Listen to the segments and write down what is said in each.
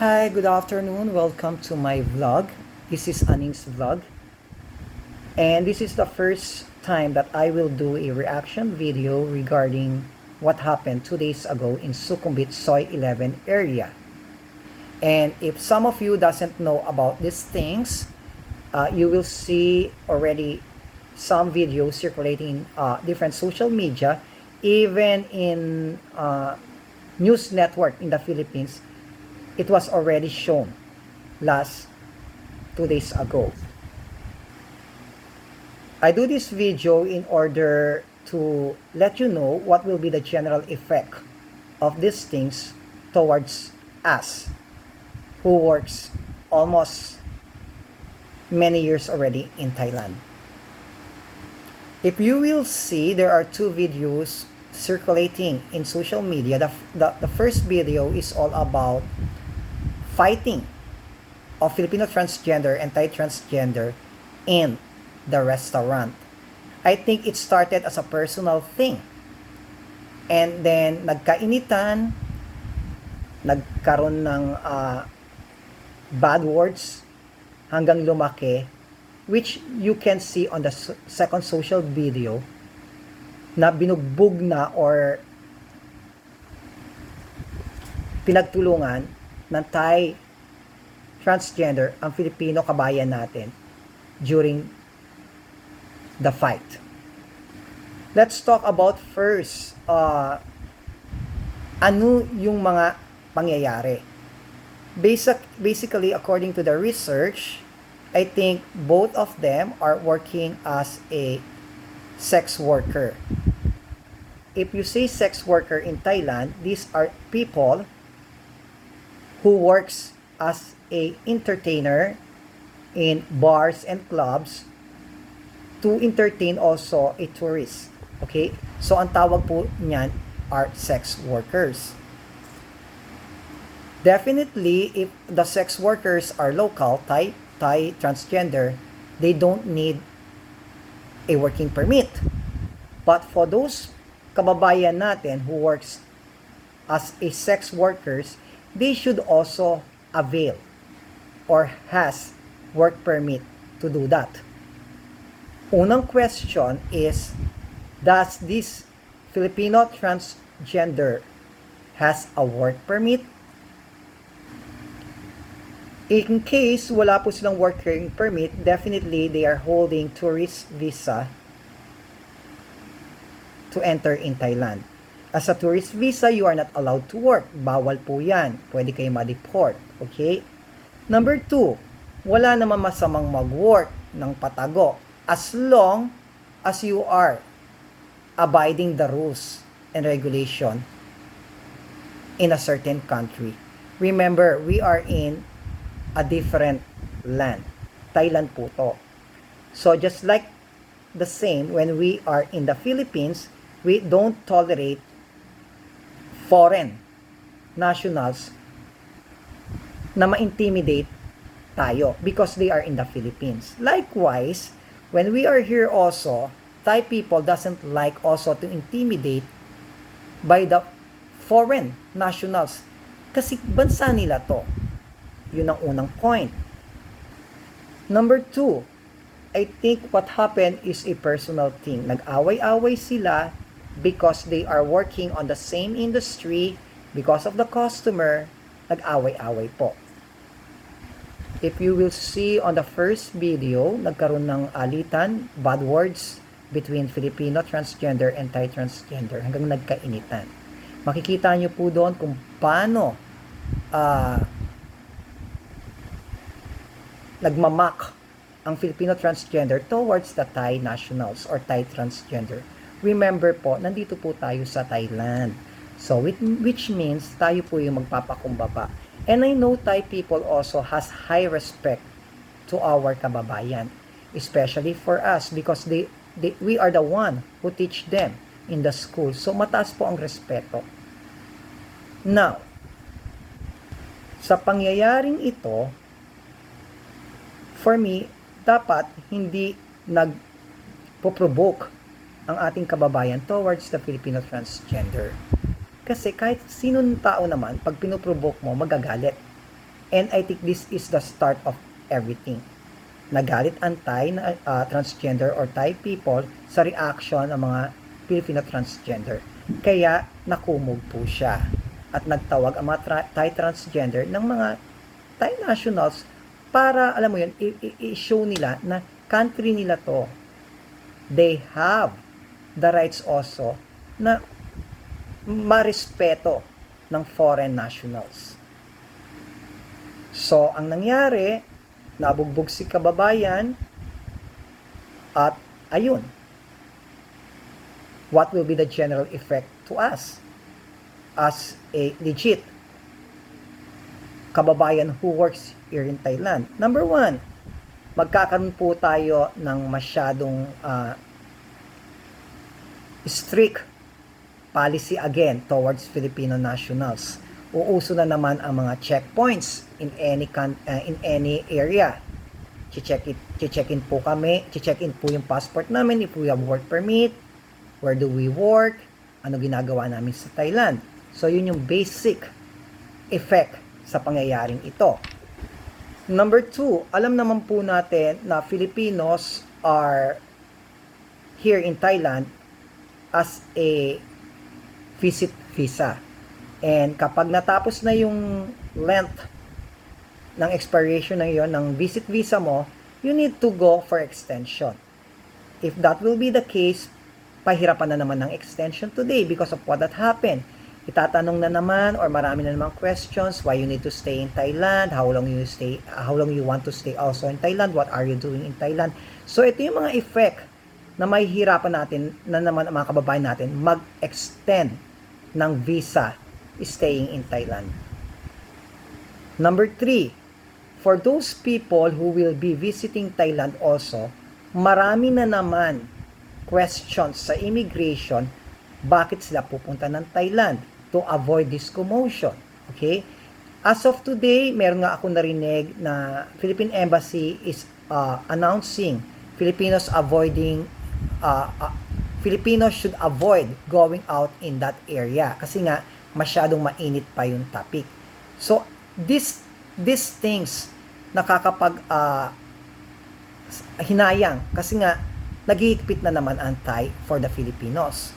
Hi, good afternoon. Welcome to my vlog. This is Aning's vlog. And this is the first time that I will do a reaction video regarding what happened two days ago in Sukhumvit Soy 11 area. And if some of you doesn't know about these things, uh, you will see already some videos circulating uh, different social media, even in uh, news network in the Philippines. It was already shown last two days ago. I do this video in order to let you know what will be the general effect of these things towards us who works almost many years already in Thailand. If you will see, there are two videos circulating in social media. The, the, the first video is all about fighting of Filipino transgender and Thai transgender in the restaurant. I think it started as a personal thing. And then, nagkainitan, nagkaroon ng uh, bad words hanggang lumaki, which you can see on the second social video na binugbog na or pinagtulungan ng Thai transgender ang Filipino kabayan natin during the fight. Let's talk about first uh, ano yung mga pangyayari. Basic, basically, according to the research, I think both of them are working as a sex worker. If you say sex worker in Thailand, these are people who works as a entertainer in bars and clubs to entertain also a tourist. Okay? So, ang tawag po niyan are sex workers. Definitely, if the sex workers are local, Thai, Thai transgender, they don't need a working permit. But for those kababayan natin who works as a sex workers, they should also avail or has work permit to do that. Unang question is, does this Filipino transgender has a work permit? In case wala po silang working permit, definitely they are holding tourist visa to enter in Thailand. As a tourist visa, you are not allowed to work. Bawal po yan. Pwede kayo ma-deport. Okay? Number two, wala naman masamang mag-work ng patago as long as you are abiding the rules and regulation in a certain country. Remember, we are in a different land. Thailand po to. So just like the same when we are in the Philippines, we don't tolerate foreign nationals na ma-intimidate tayo because they are in the Philippines. Likewise, when we are here also, Thai people doesn't like also to intimidate by the foreign nationals kasi bansa nila to. Yun ang unang point. Number two, I think what happened is a personal thing. Nag-away-away sila because they are working on the same industry because of the customer, nag-away-away po. If you will see on the first video, nagkaroon ng alitan, bad words between Filipino transgender and Thai transgender hanggang nagkainitan. Makikita nyo po doon kung paano ah nagmamak ang Filipino transgender towards the Thai nationals or Thai transgender. Remember po, nandito po tayo sa Thailand. So, which, means tayo po yung magpapakumbaba. And I know Thai people also has high respect to our kababayan. Especially for us because they, they, we are the one who teach them in the school. So, mataas po ang respeto. Now, sa pangyayaring ito, for me, dapat hindi nag-provoke ang ating kababayan towards the Filipino transgender. Kasi kahit sinong tao naman, pag pinoprovoke mo, magagalit. And I think this is the start of everything. Nagalit ang Thai na uh, transgender or Thai people sa reaction ng mga Filipino transgender. Kaya nakumog po siya at nagtawag ang mga tra- Thai transgender ng mga Thai nationals para, alam mo yun, i-show nila na country nila to. They have the rights also na marespeto ng foreign nationals. So, ang nangyari, nabugbog si kababayan at ayun. What will be the general effect to us as a legit kababayan who works here in Thailand? Number one, magkakaroon po tayo ng masyadong uh, strict policy again towards Filipino nationals. Uuso na naman ang mga checkpoints in any con- uh, in any area. Che-check it, che-check in po kami, che-check in po yung passport namin if we have work permit, where do we work, ano ginagawa namin sa Thailand. So yun yung basic effect sa pangyayaring ito. Number two, alam naman po natin na Filipinos are here in Thailand as a visit visa. And kapag natapos na yung length ng expiration na yon ng visit visa mo, you need to go for extension. If that will be the case, pahirapan na naman ng extension today because of what that happened. Itatanong na naman or marami na naman questions why you need to stay in Thailand, how long you stay, how long you want to stay also in Thailand, what are you doing in Thailand. So ito yung mga effect na may hirapan natin na naman ang mga kababayan natin mag-extend ng visa staying in Thailand. Number three, for those people who will be visiting Thailand also, marami na naman questions sa immigration bakit sila pupunta ng Thailand to avoid this commotion. Okay? As of today, meron nga ako narinig na Philippine Embassy is uh, announcing Filipinos avoiding uh, uh, Filipinos should avoid going out in that area kasi nga masyadong mainit pa yung topic. So this these things nakakapag uh, hinayang kasi nga naghihigpit na naman ang Thai for the Filipinos.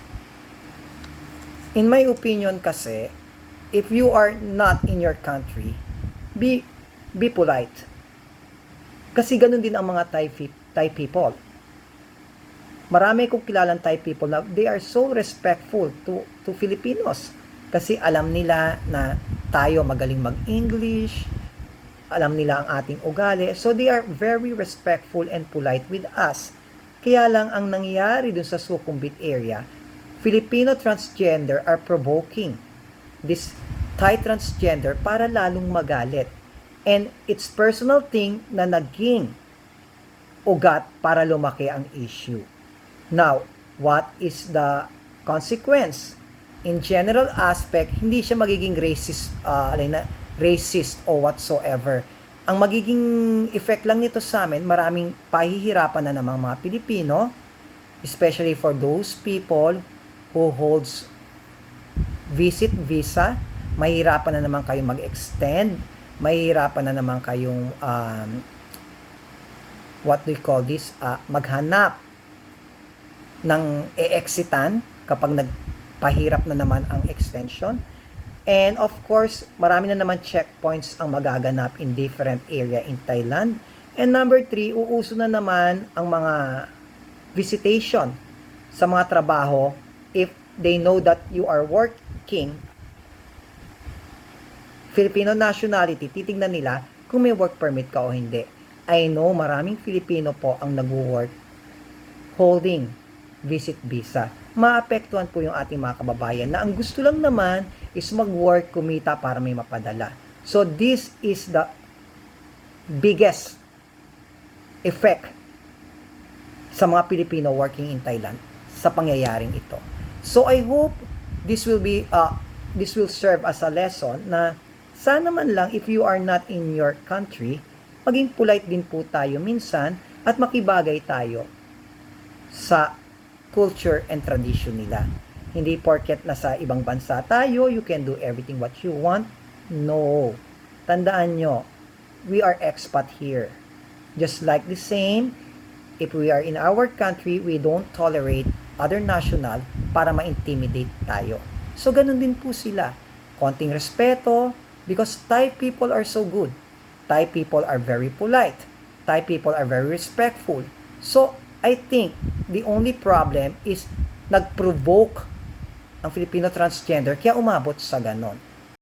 In my opinion kasi, if you are not in your country, be be polite. Kasi ganun din ang mga Thai, Thai people marami kong kilalang Thai people na they are so respectful to to Filipinos kasi alam nila na tayo magaling mag-English, alam nila ang ating ugali. So they are very respectful and polite with us. Kaya lang ang nangyayari dun sa Sukhumvit area, Filipino transgender are provoking this Thai transgender para lalong magalit. And it's personal thing na naging ugat para lumaki ang issue. Now, what is the consequence? In general aspect, hindi siya magiging racist, uh, alay na, racist or whatsoever. Ang magiging effect lang nito sa amin, maraming pahihirapan na namang mga Pilipino, especially for those people who holds visit visa, mahirapan na naman kayong mag-extend, mahirapan na naman kayong um, what do you call this, uh, maghanap ng e-exitan kapag nagpahirap na naman ang extension. And of course, marami na naman checkpoints ang magaganap in different area in Thailand. And number three, uuso na naman ang mga visitation sa mga trabaho if they know that you are working Filipino nationality, titingnan nila kung may work permit ka o hindi. I know maraming Filipino po ang nag-work holding visit visa. Maapektuhan po yung ating mga kababayan na ang gusto lang naman is mag-work, kumita para may mapadala. So this is the biggest effect sa mga Pilipino working in Thailand sa pangyayaring ito. So I hope this will be uh, this will serve as a lesson na sana man lang if you are not in your country, maging polite din po tayo minsan at makibagay tayo sa culture and tradition nila. Hindi porket nasa ibang bansa tayo, you can do everything what you want. No. tandaan nyo, we are expat here. Just like the same, if we are in our country, we don't tolerate other national para ma-intimidate tayo. So, ganun din po sila. Konting respeto, because Thai people are so good. Thai people are very polite. Thai people are very respectful. So, I think the only problem is nag-provoke ang Filipino transgender kaya umabot sa ganon.